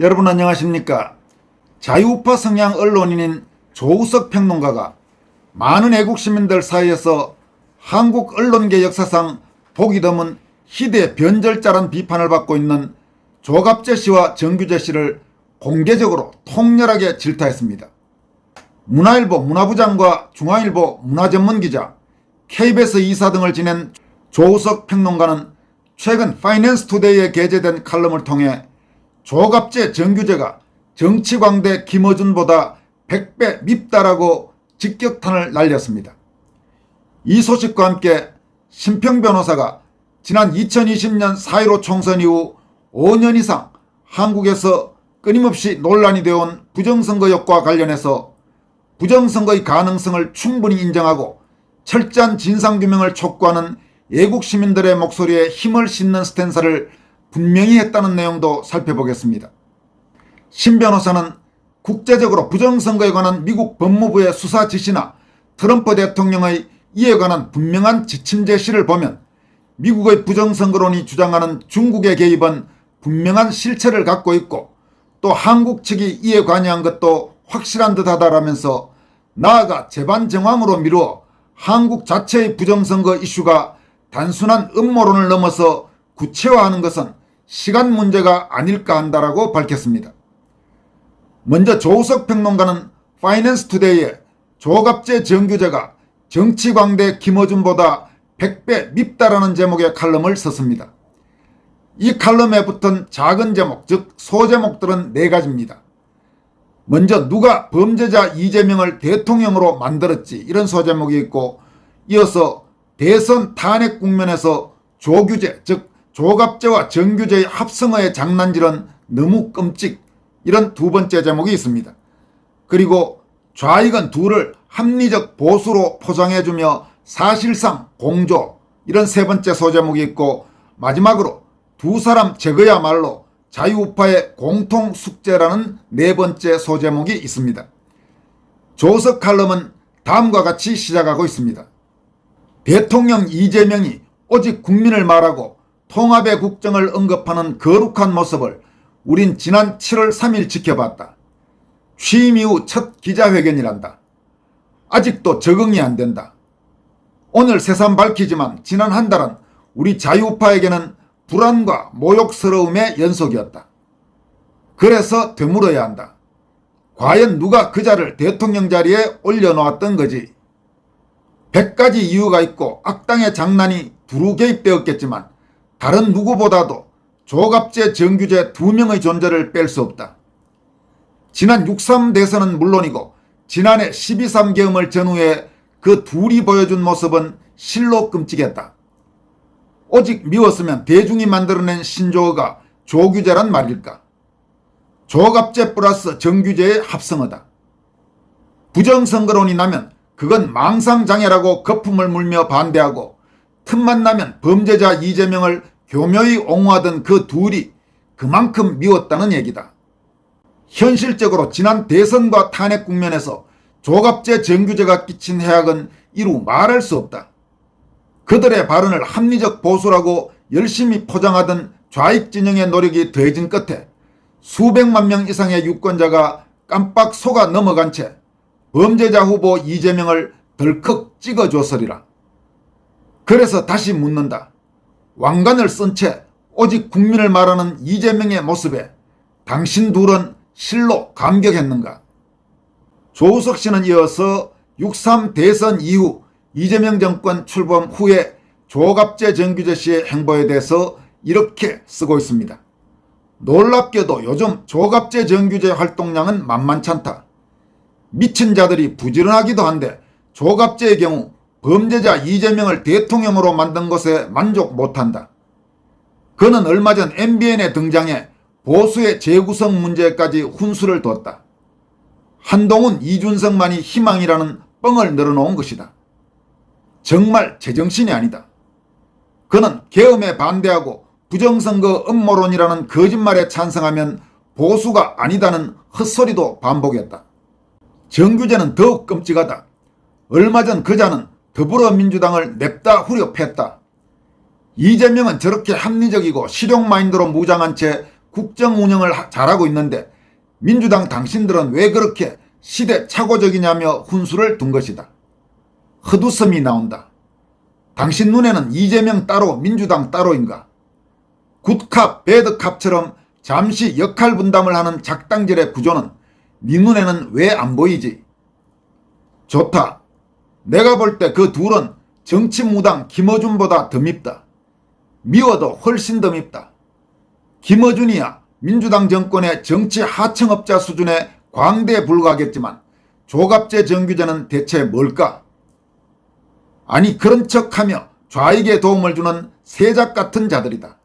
여러분 안녕하십니까? 자유우파 성향 언론인인 조우석 평론가가 많은 애국 시민들 사이에서 한국 언론계 역사상 보기 드문 희대 변절자란 비판을 받고 있는 조갑재 씨와 정규재 씨를 공개적으로 통렬하게 질타했습니다. 문화일보 문화부장과 중앙일보 문화전문기자, KBS 이사 등을 지낸 조우석 평론가는 최근 파이낸스 투데이에 게재된 칼럼을 통해 조갑재 정규재가 정치광대 김어준보다 100배 밉다라고 직격탄을 날렸습니다. 이 소식과 함께 심평 변호사가 지난 2020년 4.15 총선 이후 5년 이상 한국에서 끊임없이 논란이 되어 온 부정선거 역과 관련해서 부정선거의 가능성을 충분히 인정하고 철저한 진상규명을 촉구하는 애국 시민들의 목소리에 힘을 싣는 스탠스를 분명히 했다는 내용도 살펴보겠습니다. 신 변호사는 국제적으로 부정선거에 관한 미국 법무부의 수사 지시나 트럼프 대통령의 이에 관한 분명한 지침 제시를 보면 미국의 부정선거론이 주장하는 중국의 개입은 분명한 실체를 갖고 있고 또 한국 측이 이에 관여한 것도 확실한 듯 하다라면서 나아가 재반 정황으로 미루어 한국 자체의 부정선거 이슈가 단순한 음모론을 넘어서 구체화하는 것은 시간 문제가 아닐까 한다라고 밝혔습니다. 먼저 조우석 평론가는 파이낸스 투데이에 조갑재 정규재가 정치광대 김어준보다 100배 밉다라는 제목의 칼럼을 썼습니다. 이 칼럼에 붙은 작은 제목, 즉 소제목들은 네 가지입니다. 먼저 누가 범죄자 이재명을 대통령으로 만들었지 이런 소제목이 있고 이어서 대선 탄핵 국면에서 조규제 즉 조갑제와 정규제의 합성어의 장난질은 너무 끔찍 이런 두 번째 제목이 있습니다. 그리고 좌익은 둘을 합리적 보수로 포장해주며 사실상 공조 이런 세 번째 소제목이 있고 마지막으로 두 사람 제거야말로 자유우파의 공통 숙제라는 네 번째 소제목이 있습니다. 조석 칼럼은 다음과 같이 시작하고 있습니다. 대통령 이재명이 오직 국민을 말하고 통합의 국정을 언급하는 거룩한 모습을 우린 지난 7월 3일 지켜봤다. 취임 이후 첫 기자회견이란다. 아직도 적응이 안 된다. 오늘 새삼 밝히지만 지난 한 달은 우리 자유파에게는 불안과 모욕스러움의 연속이었다. 그래서 되물어야 한다. 과연 누가 그 자를 대통령 자리에 올려놓았던 거지. 백 가지 이유가 있고 악당의 장난이 두루 개입되었겠지만 다른 누구보다도 조갑재 정규재 두 명의 존재를 뺄 수 없다. 지난 6.3 대선은 물론이고 지난해 12.3 계엄을 전후해 그 둘이 보여준 모습은 실로 끔찍했다. 오직 미웠으면 대중이 만들어낸 신조어가 조규재란 말일까? 조갑재 플러스 정규재의 합성어다. 부정선거론이 나면 그건 망상장애라고 거품을 물며 반대하고 틈만 나면 범죄자 이재명을 교묘히 옹호하던 그 둘이 그만큼 미웠다는 얘기다. 현실적으로 지난 대선과 탄핵 국면에서 조갑재 정규재가 끼친 해악은 이루 말할 수 없다. 그들의 발언을 합리적 보수라고 열심히 포장하던 좌익 진영의 노력이 더해진 끝에 수백만 명 이상의 유권자가 깜빡 속아 넘어간 채 범죄자 후보 이재명을 덜컥 찍어줬으리라. 그래서 다시 묻는다. 왕관을 쓴 채 오직 국민을 말하는 이재명의 모습에 당신 둘은 실로 감격했는가? 조우석 씨는 이어서 6.3 대선 이후 이재명 정권 출범 후에 조갑재 정규재 씨의 행보에 대해서 이렇게 쓰고 있습니다. 놀랍게도 요즘 조갑재 정규재 활동량은 만만찮다. 미친 자들이 부지런하기도 한데 조갑재의 경우 범죄자 이재명을 대통령으로 만든 것에 만족 못한다. 그는 얼마 전 MBN에 등장해 보수의 재구성 문제까지 훈수를 뒀다. 한동훈 이준석만이 희망이라는 뻥을 늘어놓은 것이다. 정말 제정신이 아니다. 그는 계엄에 반대하고 부정선거 음모론이라는 거짓말에 찬성하면 보수가 아니다는 헛소리도 반복했다. 정규제는 더욱 끔찍하다. 얼마 전 그자는 더불어민주당을 냅다 후려 팼다. 이재명은 저렇게 합리적이고 실용 마인드로 무장한 채 국정 운영을 하- 잘하고 있는데 민주당 당신들은 왜 그렇게 시대착오적이냐며 훈수를 둔 것이다. 헛웃음이 나온다. 당신 눈에는 이재명 따로 민주당 따로인가? 굿캅, 배드캅처럼 잠시 역할 분담을 하는 작당질의 구조는 네 눈에는 왜 안 보이지? 좋다. 내가 볼 때 그 둘은 정치무당 김어준보다 더 밉다. 미워도 훨씬 더 밉다. 김어준이야 민주당 정권의 정치 하청업자 수준의 광대에 불과하겠지만 조갑제 정규제는 대체 뭘까? 아니 그런 척하며 좌익에 도움을 주는 세작 같은 자들이다.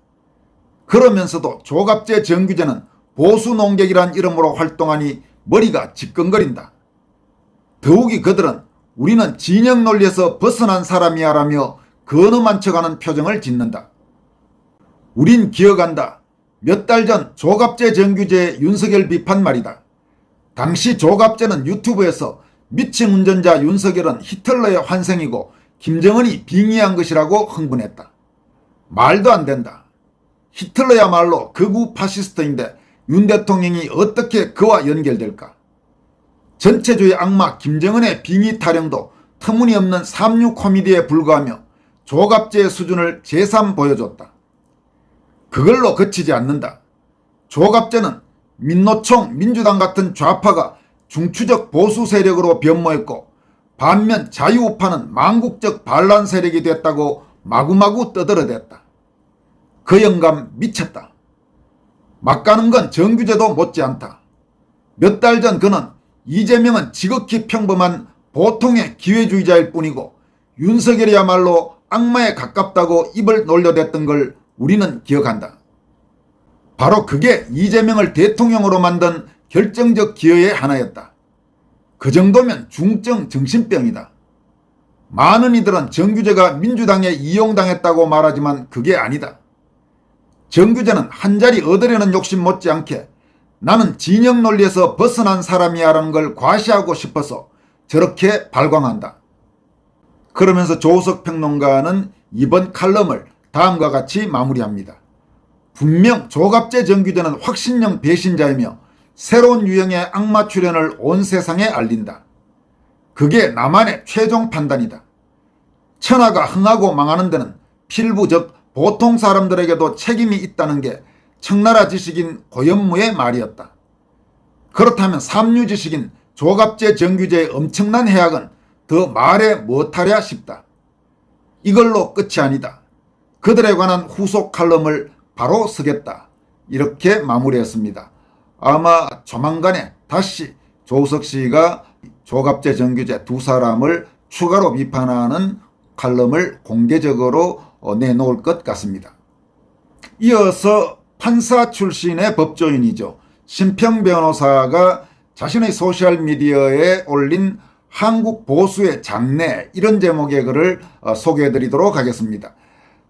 그러면서도 조갑제 정규제는 보수 농객이란 이름으로 활동하니 머리가 지끈거린다. 더욱이 그들은 우리는 진영 논리에서 벗어난 사람이야라며 근엄한 척하는 표정을 짓는다. 우린 기억한다. 몇 달 전 조갑제 정규제 윤석열 비판 말이다. 당시 조갑제는 유튜브에서 미친 운전자 윤석열은 히틀러의 환생이고 김정은이 빙의한 것이라고 흥분했다. 말도 안 된다. 히틀러야말로 극우 파시스트인데 윤 대통령이 어떻게 그와 연결될까? 전체주의 악마 김정은의 빙의 타령도 터무니없는 삼류 코미디에 불과하며 조갑제의 수준을 재삼 보여줬다. 그걸로 그치지 않는다. 조갑제는 민노총, 민주당 같은 좌파가 중추적 보수 세력으로 변모했고 반면 자유우파는 망국적 반란 세력이 됐다고 마구마구 떠들어댔다. 그 영감 미쳤다. 막 가는 건 정규제도 못지않다. 몇 달 전 그는 이재명은 지극히 평범한 보통의 기회주의자일 뿐이고 윤석열이야말로 악마에 가깝다고 입을 놀려댔던 걸 우리는 기억한다. 바로 그게 이재명을 대통령으로 만든 결정적 기여의 하나였다. 그 정도면 중증 정신병이다. 많은 이들은 정규제가 민주당에 이용당했다고 말하지만 그게 아니다. 정규제는 한 자리 얻으려는 욕심 못지않게 나는 진영 논리에서 벗어난 사람이야라는 걸 과시하고 싶어서 저렇게 발광한다. 그러면서 조우석 평론가는 이번 칼럼을 다음과 같이 마무리합니다. 분명 조갑제 정규제는 확신형 배신자이며 새로운 유형의 악마 출현을 온 세상에 알린다. 그게 나만의 최종 판단이다. 천하가 흥하고 망하는 데는 필부 즉 보통 사람들에게도 책임이 있다는 게 청나라 지식인 고현무의 말이었다. 그렇다면 삼류 지식인 조갑제 정규제의 엄청난 해악은 더 말해 못하랴 싶다. 이걸로 끝이 아니다. 그들에 관한 후속 칼럼을 바로 쓰겠다. 이렇게 마무리했습니다. 아마 조만간에 다시 조우석 씨가 조갑제 정규제 두 사람을 추가로 비판하는 칼럼을 공개적으로 어, 내놓을 것 같습니다. 이어서 판사 출신의 법조인이죠. 심평 변호사가 자신의 소셜미디어에 올린 한국 보수의 장래 이런 제목의 글을 어, 소개해 드리도록 하겠습니다.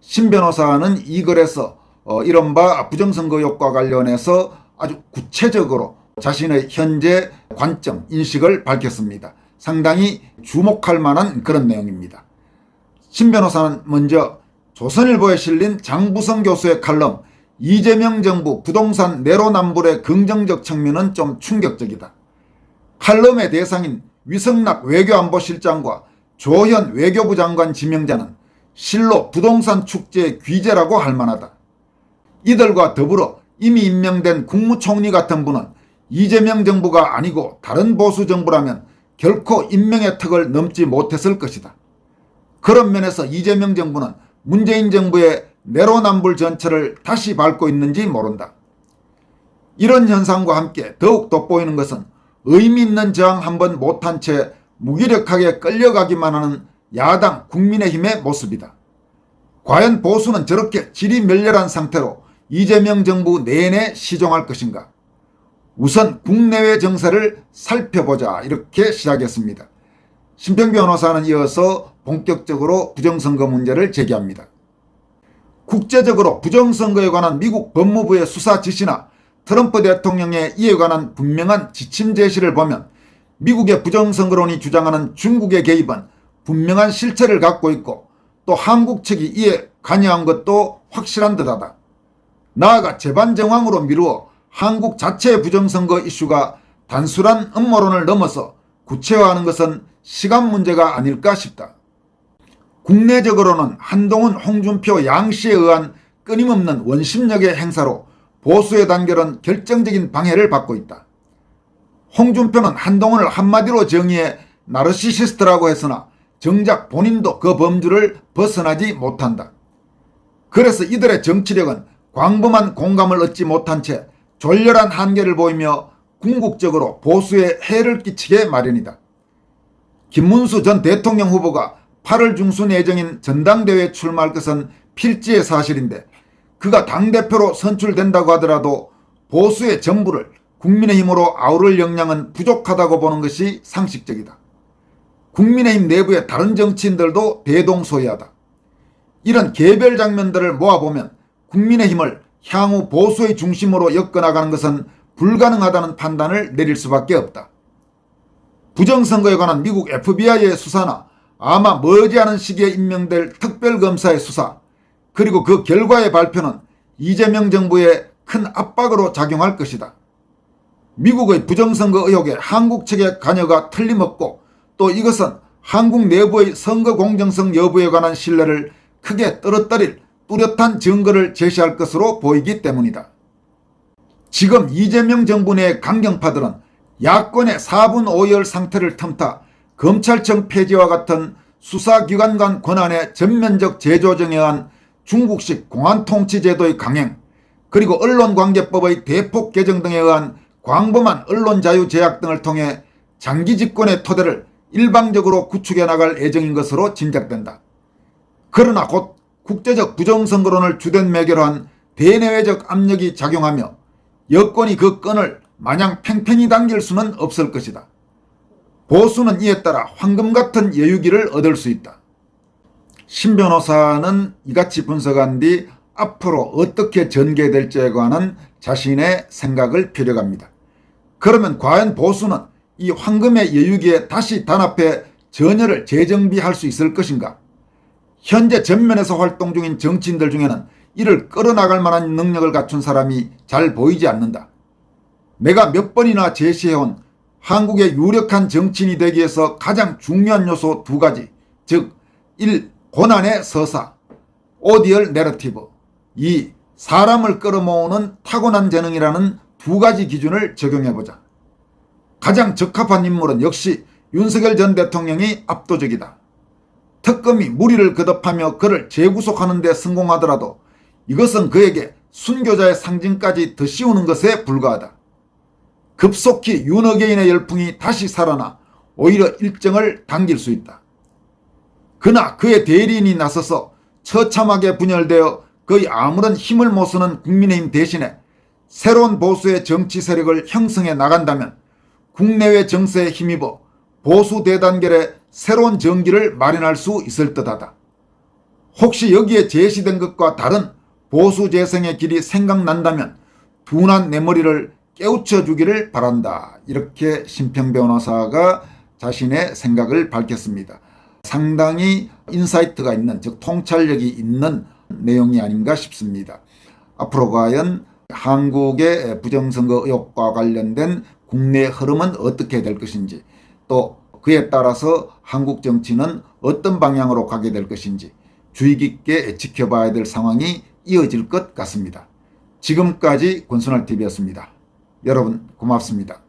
신 변호사는 이 글에서 어, 이른바 부정선거 효과 관련해서 아주 구체적으로 자신의 현재 관점, 인식을 밝혔습니다. 상당히 주목할 만한 그런 내용입니다. 신 변호사는 먼저 조선일보에 실린 장부성 교수의 칼럼 이재명 정부 부동산 내로남불의 긍정적 측면은 좀 충격적이다. 칼럼의 대상인 위성락 외교안보실장과 조현 외교부 장관 지명자는 실로 부동산 축제의 귀재라고 할 만하다. 이들과 더불어 이미 임명된 국무총리 같은 분은 이재명 정부가 아니고 다른 보수 정부라면 결코 임명의 턱을 넘지 못했을 것이다. 그런 면에서 이재명 정부는 문재인 정부의 내로남불 전철을 다시 밟고 있는지 모른다. 이런 현상과 함께 더욱 돋보이는 것은 의미 있는 저항 한번 못한 채 무기력하게 끌려가기만 하는 야당 국민의힘의 모습이다. 과연 보수는 저렇게 질이 멸렬한 상태로 이재명 정부 내내 시종할 것인가? 우선 국내외 정세를 살펴보자 이렇게 시작했습니다. 심평 변호사는 이어서 본격적으로 부정선거 문제를 제기합니다. 국제적으로 부정선거에 관한 미국 법무부의 수사 지시나 트럼프 대통령의 이에 관한 분명한 지침 제시를 보면 미국의 부정선거론이 주장하는 중국의 개입은 분명한 실체를 갖고 있고 또 한국 측이 이에 관여한 것도 확실한 듯하다. 나아가 재반 정황으로 미루어 한국 자체의 부정선거 이슈가 단순한 음모론을 넘어서 구체화하는 것은 시간 문제가 아닐까 싶다. 국내적으로는 한동훈, 홍준표, 양 씨에 의한 끊임없는 원심력의 행사로 보수의 단결은 결정적인 방해를 받고 있다. 홍준표는 한동훈을 한마디로 정의해 나르시시스트라고 했으나 정작 본인도 그 범주를 벗어나지 못한다. 그래서 이들의 정치력은 광범한 공감을 얻지 못한 채 졸렬한 한계를 보이며 궁극적으로 보수에 해를 끼치게 마련이다. 김문수 전 대통령 후보가 8월 중순 예정인 전당대회에 출마할 것은 필지의 사실인데 그가 당대표로 선출된다고 하더라도 보수의 전부를 국민의힘으로 아우를 역량은 부족하다고 보는 것이 상식적이다. 국민의힘 내부의 다른 정치인들도 대동소이하다. 이런 개별 장면들을 모아보면 국민의힘을 향후 보수의 중심으로 엮어나가는 것은 불가능하다는 판단을 내릴 수밖에 없다. 부정선거에 관한 미국 FBI의 수사나 아마 머지않은 시기에 임명될 특별검사의 수사 그리고 그 결과의 발표는 이재명 정부에 큰 압박으로 작용할 것이다. 미국의 부정선거 의혹에 한국 측의 관여가 틀림없고 또 이것은 한국 내부의 선거 공정성 여부에 관한 신뢰를 크게 떨어뜨릴 뚜렷한 증거를 제시할 것으로 보이기 때문이다. 지금 이재명 정부 내 강경파들은 야권의 4분 5열 상태를 틈타 검찰청 폐지와 같은 수사기관 간 권한의 전면적 재조정에 의한 중국식 공안통치제도의 강행 그리고 언론관계법의 대폭 개정 등에 의한 광범한 언론자유 제약 등을 통해 장기 집권의 토대를 일방적으로 구축해 나갈 예정인 것으로 짐작된다. 그러나 곧 국제적 부정선거론을 주된 매개로 한 대내외적 압력이 작용하며 여권이 그 끈을 마냥 팽팽히 당길 수는 없을 것이다. 보수는 이에 따라 황금 같은 여유기를 얻을 수 있다. 신 변호사는 이같이 분석한 뒤 앞으로 어떻게 전개될지에 관한 자신의 생각을 펴려갑니다. 그러면 과연 보수는 이 황금의 여유기에 다시 단합해 전열을 재정비할 수 있을 것인가? 현재 전면에서 활동 중인 정치인들 중에는 이를 끌어나갈 만한 능력을 갖춘 사람이 잘 보이지 않는다. 내가 몇 번이나 제시해온 한국의 유력한 정치인이 되기 위해서 가장 중요한 요소 두 가지, 즉 1. 고난의 서사, 오디얼 내러티브 2. 사람을 끌어모으는 타고난 재능이라는 두 가지 기준을 적용해보자. 가장 적합한 인물은 역시 윤석열 전 대통령이 압도적이다. 특검이 무리를 거듭하며 그를 재구속하는 데 성공하더라도 이것은 그에게 순교자의 상징까지 더 씌우는 것에 불과하다. 급속히 윤어게인의 열풍이 다시 살아나 오히려 일정을 당길 수 있다. 그나 그의 대리인이 나서서 처참하게 분열되어 거의 아무런 힘을 못 쓰는 국민의힘 대신에 새로운 보수의 정치 세력을 형성해 나간다면 국내외 정세에 힘입어 보수 대단결의 새로운 정기를 마련할 수 있을 듯하다. 혹시 여기에 제시된 것과 다른 보수 재생의 길이 생각난다면 둔한 내 머리를 깨우쳐 주기를 바란다. 이렇게 심평 변호사가 자신의 생각을 밝혔습니다. 상당히 인사이트가 있는 즉 통찰력이 있는 내용이 아닌가 싶습니다. 앞으로 과연 한국의 부정선거 의혹과 관련된 국내 흐름은 어떻게 될 것인지 또 그에 따라서 한국 정치는 어떤 방향으로 가게 될 것인지 주의 깊게 지켜봐야 될 상황이 이어질 것 같습니다. 지금까지 권순환TV였습니다. 여러분 고맙습니다.